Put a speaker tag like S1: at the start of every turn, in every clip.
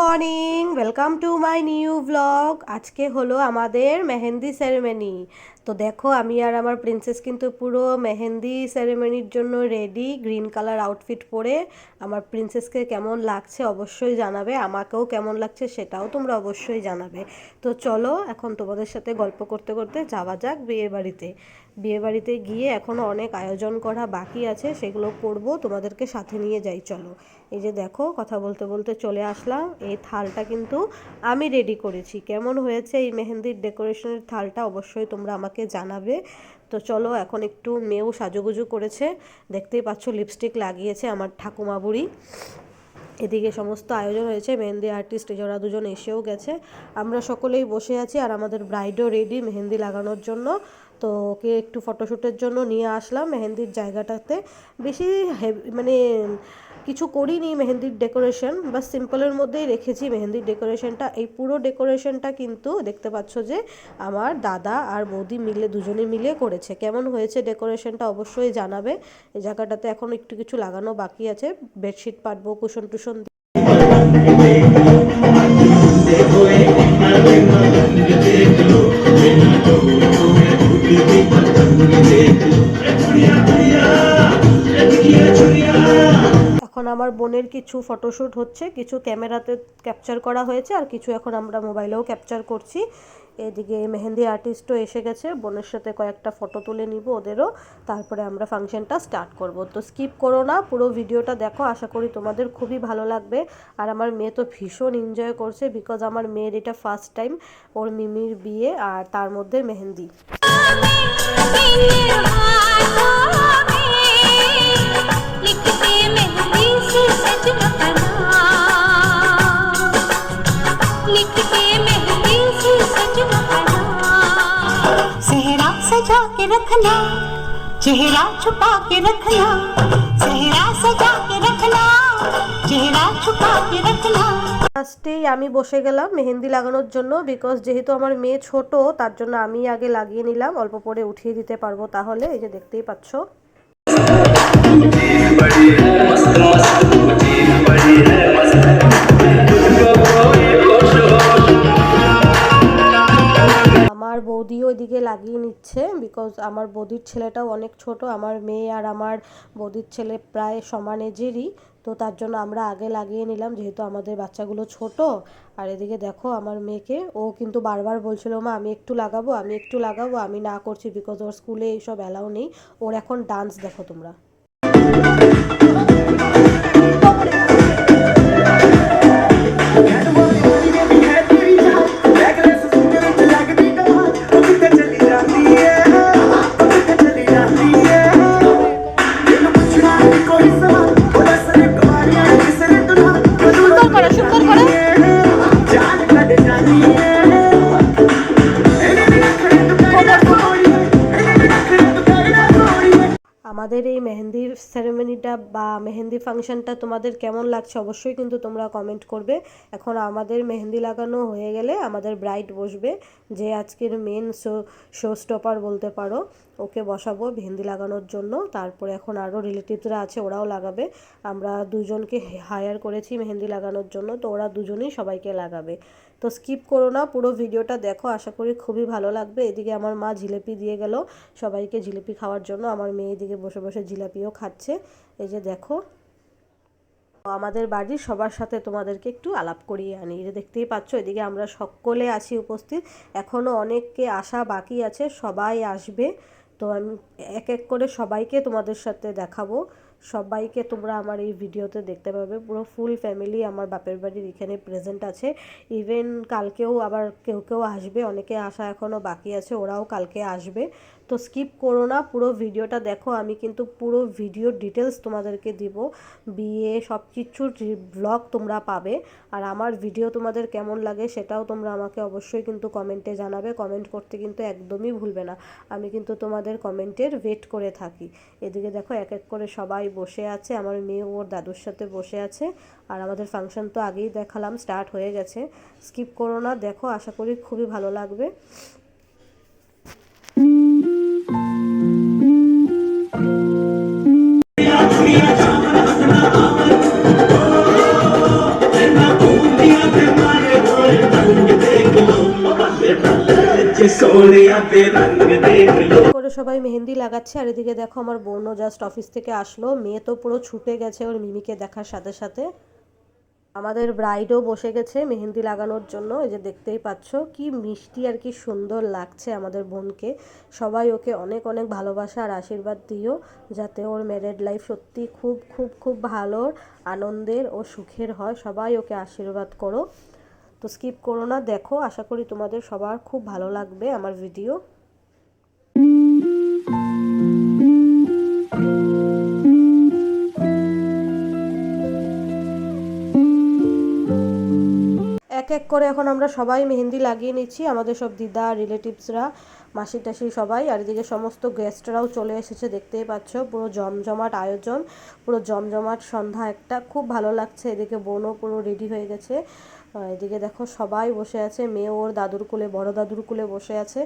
S1: Morning welcome to my new blog আজকে হলো আমাদের মেহেন্দি সেরেমনি তো দেখো, আমি আর আমার প্রিন্সেস কিন্তু পুরো মেহেন্দি সেরেমনির জন্য রেডি গ্রিন কালার আউটফিট পরে। আমার প্রিন্সেসকে কেমন লাগছে অবশ্যই জানাবে, আমাকেও কেমন লাগছে সেটাও তোমরা অবশ্যই জানাবে। তো চলো, এখন তোমাদের সাথে গল্প করতে করতে যাওয়া যাক বিয়ে বাড়িতে। বিয়ে বাড়িতে গিয়ে এখনও অনেক আয়োজন করা বাকি আছে, সেগুলো করব, তোমাদেরকে সাথে নিয়ে যাই, চলো। এই যে দেখো, কথা বলতে বলতে চলে আসলাম, এই থালটা কিন্তু আমি রেডি করেছি। কেমন হয়েছে এই মেহেন্দির ডেকোরেশনের থালটা অবশ্যই তোমরা আমাকে জানাবে। তো চলো এখন একটু মেয়েও সাজুগুজু করেছে। দেখতেই পাচ্ছ লিপস্টিক লাগিয়েছে আমার ঠাকুমা বুড়ি এদিকে সমস্ত আয়োজন হয়েছে, মেহেন্দি আর্টিস্ট এজোড়া দুজন এসেও গেছে। আমরা সকলেই বসে আছি আর আমাদের ব্রাইডও রেডি মেহেন্দি লাগানোর জন্য। তো ওকে একটু ফটোশ্যুটের জন্য নিয়ে আসলাম মেহেন্দির জায়গাটাতে। বেশি মানে কিছু করিনি মেহেন্দির ডেকোরেশন বা সিম্পলের মধ্যেই রেখেছি মেহেন্দির ডেকোরেশনটা। এই পুরো ডেকোরেশনটা কিন্তু দেখতে পাচ্ছ যে আমার দাদা আর বৌদি মিলে, দুজনে মিলে করেছে। কেমন হয়েছে ডেকোরেশনটা অবশ্যই জানাবে। এই জায়গাটাতে এখন একটু কিছু লাগানো বাকি আছে। বেডশিট পাতবো কুশন টুশন এখন আমার বোনের কিছু ফটোশ্যুট হচ্ছে কিছু ক্যামেরাতে ক্যাপচার করা হয়েছে আর কিছু এখন আমরা মোবাইলেও ক্যাপচার করছি এদিকে মেহেন্দি আর্টিস্টও এসে গেছে বোনের সাথে কয়েকটা ফটো তুলে নিব ওদেরও তারপরে আমরা ফাংশনটা স্টার্ট করব তো স্কিপ করো না পুরো ভিডিওটা দেখো আশা করি তোমাদের খুবই ভালো লাগবে আর আমার মেয়ে তো ভীষণ এনজয় করছে বিকজ আমার মেয়ের এটা ফার্স্ট টাইম ওর মিমির বিয়ে আর তার মধ্যে মেহেন্দি
S2: चेहरा छुपा के रखना सेहरा सजा के रखना चेहरा छुपा के रखना
S1: ফার্স্টেই আমি বসে গেলাম মেহেন্দি লাগানোর জন্য বিকজ যেহেতু আমার মেয়ে ছোট তার জন্য আমি আগে লাগিয়ে নিলাম অল্প পরে উঠিয়ে দিতে পারবো তাহলে এই যে দেখতেই পাচ্ছ আমার বিকজ আমার বৌদির ছেলেটাও অনেক ছোট, আমার মেয়ে আর আমার বৌদির ছেলে প্রায় সমান এজেরই তো তার জন্য আমরা আগে লাগিয়ে নিলাম যেহেতু আমাদের বাচ্চাগুলো ছোট। আর এদিকে দেখো আমার মেয়েকে, ও কিন্তু বারবার বলছিল, মা, আমি একটু লাগাবো, আমি একটু লাগাবো, আমি না করছি বিকজ ওর স্কুলে এইসব অ্যালাউ নেই। ওর এখন ডান্স দেখো তোমরা। আমাদের এই মেহেন্দির সেরেমনিটা বা মেহেন্দি ফাংশনটা তোমাদের কেমন লাগছে অবশ্যই কিন্তু তোমরা কমেন্ট করবে। এখন আমাদের মেহেন্দি লাগানো হয়ে গেলে আমাদের ব্রাইট বসবে, যে আজকের মেন শো শো স্টপার বলতে পারো। ওকে বসাবো মেহেন্দি লাগানোর জন্য। তারপরে এখন আরও রিলেটিভসরা আছে, ওরাও লাগাবে। আমরা দুজনকে হায়ার করেছি মেহেন্দি লাগানোর জন্য, তো ওরা দুজনেই সবাইকে লাগাবে। তো স্কিপ করো না, পুরো ভিডিওটা দেখো, আশা করি খুবই ভালো লাগবে। এদিকে আমার মা জিলেপি দিয়ে গেল, সবাইকে জিলিপি খাওয়ার জন্য। আমার মেয়ে এদিকে বসে বসে জিলাপিও খাচ্ছে। এই যে দেখো। আমাদের বাড়ির সবার সাথে তোমাদেরকে একটু আলাপ করিয়ে আনি। যে দেখতেই পাচ্ছ, এদিকে আমরা সকলে আছি উপস্থিত। এখনও অনেককে আসা বাকি আছে, সবাই আসবে। তো আমি এক এক করে সবাইকে তোমাদের সাথে দেখাবো। সবাইকে তোমরা আমার এই ভিডিওতে দেখতে পাবে। পুরো ফুল ফ্যামিলি আমার বাপের বাড়ির এখানে প্রেজেন্ট আছে। ইভেন কালকেও আবার কেউ কেউ আসবে, অনেকে আসা এখনও বাকি আছে, ওরাও কালকে আসবে। তো স্কিপ করো না, পুরো ভিডিওটা দেখো, আমি কিন্তু পুরো ভিডিওর ডিটেলস তোমাদেরকে দিব। বিয়ে, সব কিছুর ব্লগ তোমরা পাবে। আর আমার ভিডিও তোমাদের কেমন লাগে সেটাও তোমরা আমাকে অবশ্যই কিন্তু কমেন্টে জানাবে। কমেন্ট করতে কিন্তু একদমই ভুলবে না। আমি কিন্তু তোমাদের কমেন্টের ওয়েট করে থাকি। এদিকে দেখো, এক এক করে সবাই বসে আছে। আমার মেয়ে ওর দাদুর সাথে বসে আছে। আর আমাদের ফাংশন তো আগেই দেখালাম স্টার্ট হয়ে গেছে। স্কিপ করো না, দেখো, আশা করি খুবই ভালো লাগবে। সবাই মেহেন্দি লাগাচ্ছে, আর এদিকে দেখো আমার বোনও জাস্ট অফিস থেকে আসলো। মেয়ে তো পুরো ছুটে গেছে, ওর মিমিকে দেখার সাথে সাথে। আমাদের ব্রাইডও বসে গেছে মেহেন্দি লাগানোর জন্য। এই যে দেখতেই পাচ্ছ, কি মিষ্টি আর কি সুন্দর লাগছে আমাদের বোনকে। সবাই ওকে অনেক অনেক ভালোবাসা আর আশীর্বাদ দিও, যাতে ওর ম্যারেড লাইফ সত্যি খুব খুব খুব ভালো আনন্দের ও সুখের হয়। সবাই ওকে আশীর্বাদ করো। তো স্কিপ করো না, দেখো, আশা করি তোমাদের সবার খুব ভালো লাগবে আমার ভিডিও এক এক করে এখন আমরা সবাই মেহেন্দি লাগিয়ে নিচ্ছি আমাদের সব দিদা রিলেটিভসরা মাসি টাসি সবাই আর এদিকে সমস্ত গেস্টরাও চলে এসেছে দেখতেই পাচ্ছ পুরো জমজমাট আয়োজন পুরো জমজমাট সন্ধ্যা একটা খুব ভালো লাগছে এদিকে বোনও পুরো রেডি হয়ে গেছে আর এদিকে দেখো সবাই বসে আছে মেয়ে ওর দাদুর কুলে বড় দাদুর কুলে বসে আছে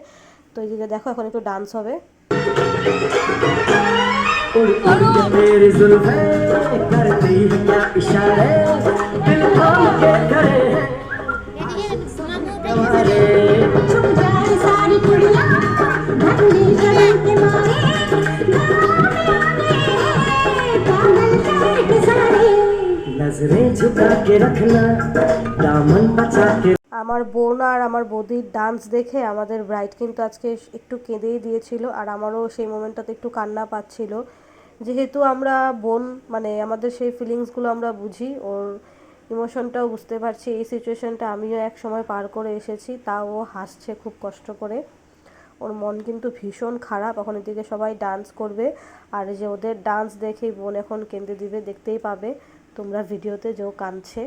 S1: তো এদিকে দেখো এখন একটু ডান্স হবে
S3: उड़ उड़ के मेरी जुल्फे करती है क्या इशारे दिल खोल के खड़े
S1: আমার বোন আর আমার বৌদির ডান্স দেখে আমাদের ব্রাইড কিন্তু আজকে একটু কেঁদেই দিয়েছিল আর আমারও সেই মোমেন্টটাতে একটু কান্না পাচ্ছিল। যেহেতু আমরা বোন মানে আমাদের সেই ফিলিংসগুলো আমরা বুঝি ওর ইমোশনটাও বুঝতে পারছি, এই সিচুয়েশনটা আমিও এক সময় পার করে এসেছি, তাও হাসছে খুব কষ্ট করে। ওর মন কিন্তু ভীষণ খারাপ, এখন এদিকে সবাই ডান্স করবে, আর যে ওদের ডান্স দেখেই বোন এখন কেঁদে দিবে, দেখতেই পাবে, তোমরা ভিডিওতে যে কাঁদছে।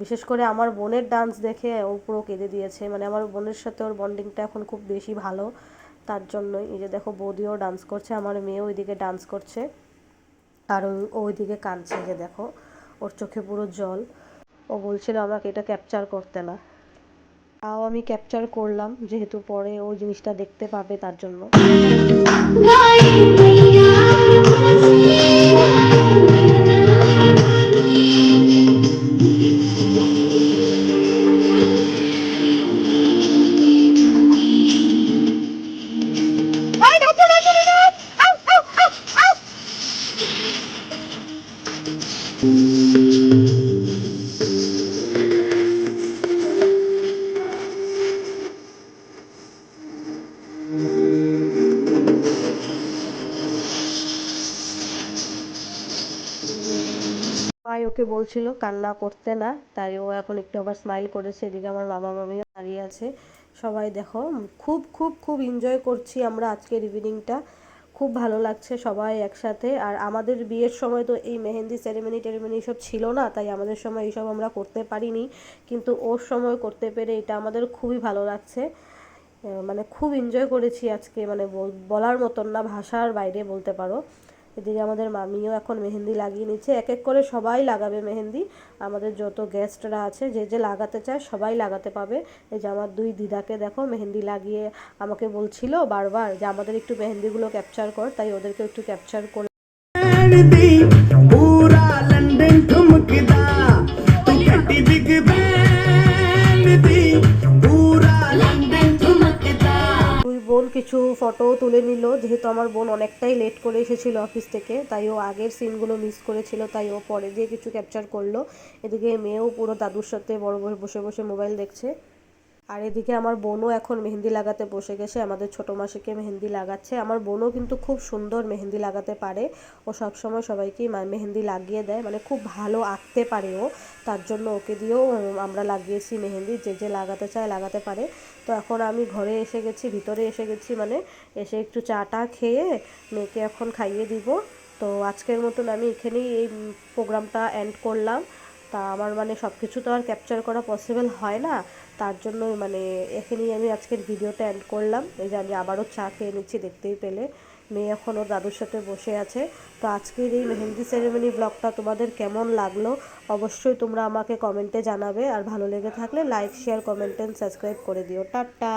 S1: বিশেষ করে আমার বোনের ডান্স দেখে ও পুরো কেঁদে দিয়েছে মানে আমার বোনের সাথে ওর বন্ডিংটা এখন খুব বেশি ভালো, তার জন্যই। এই যে দেখো বৌদিও ডান্স করছে, আমার মেয়েও ওইদিকে ডান্স করছে, আর ওইদিকে কাঁদছে যে দেখো, ওর চোখে পুরো জল। ও বলছিল আমাকে এটা ক্যাপচার করতে না। তাও আমি ক্যাপচার করলাম, যেহেতু পরে ও জিনিসটা দেখতে পাবে তার জন্য। ভাই ওকে বলছিল, কান্না করতে না। তাই ও এখন একটু আবার স্মাইল করেছে। এদিকে আমার মামা মামিও দাঁড়িয়ে আছে। সবাই দেখো, খুব খুব খুব এনজয় করছি আমরা আজকের ইভিনিংটা খুব ভালো লাগছে সবাই একসাথে। আর আমাদের বিয়ের সময় তো এই মেহেন্দি সেরেমনি টেরেমনি সব ছিল না, তাই আমাদের সময় এইসব আমরা করতে পারিনি। কিন্তু ওর সময় করতে পেরে এটা আমাদের খুবই ভালো লাগছে। মানে খুব এনজয় করেছি আজকে মানে বলার মতন না, ভাষার বাইরে বলতে পারো। এদিকে আমাদের মামিও এখন মেহেন্দি লাগিয়ে নিচ্ছে। এক এক করে সবাই লাগাবে মেহেন্দি। আমাদের যত গেস্টরা আছে, যে যে লাগাতে চায় সবাই লাগাতে পাবে। এই যে আমার দুই দিদাকে দেখো মেহেন্দি লাগিয়ে আমাকে বলছিল বারবার যে আমাদের একটু মেহেন্দিগুলো ক্যাপচার কর, তাই ওদেরকে একটু ক্যাপচার করে কিছু ফটো তুলে নিল। যেহেতু আমার বোন অনেকটাই লেট করে এসেছিল অফিস থেকে, তাই ও আগের সিনগুলো মিস করেছিল, তাই ও পরে দিয়ে কিছু ক্যাপচার করল। এদিকে মেয়েও পুরো দাদুর সাথে বড় বসে বসে মোবাইল দেখছে। আর এদিকে আমার বোনও এখন মেহেন্দি লাগাতে বসে গেছে, আমাদের ছোট মাসিকে মেহেন্দি লাগাচ্ছে। আমার বোনও কিন্তু খুব সুন্দর মেহেন্দি লাগাতে পারে, ও সবসময় সবাইকেই মেহেন্দি লাগিয়ে দেয় মানে খুব ভালো আঁকতে পারে ও। তার জন্য ওকে দিয়েও আমরা লাগিয়েছি মেহেন্দি, যে যে লাগাতে চায় লাগাতে পারে। তো এখন আমি ঘরে এসে গেছি, ভিতরে এসে গেছি মানে এসে একটু চা টা খেয়ে মেয়েকে এখন খাইয়ে দিব। তো আজকের মতন আমি এখানেই এই প্রোগ্রামটা এন্ড করলাম। তা আমার মানে সব কিছু তো আর ক্যাপচার করা পসিবল হয় না। তার জন্য মানে এখানেই আমি আজকের ভিডিওটা এন্ড করলাম। এই যে আমি আবারও চা খেয়ে নিচ্ছি, দেখতেই পেলে। মেয়ে এখন ওর দাদুর সাথে বসে আছে। তো আজকের এই মেহেন্দি সেরেমনি ব্লগটা তোমাদের কেমন লাগল অবশ্যই তোমরা আমাকে কমেন্টে জানাবে। আর ভালো লেগে থাকলে like share comment and subscribe করে দিও। টাটা!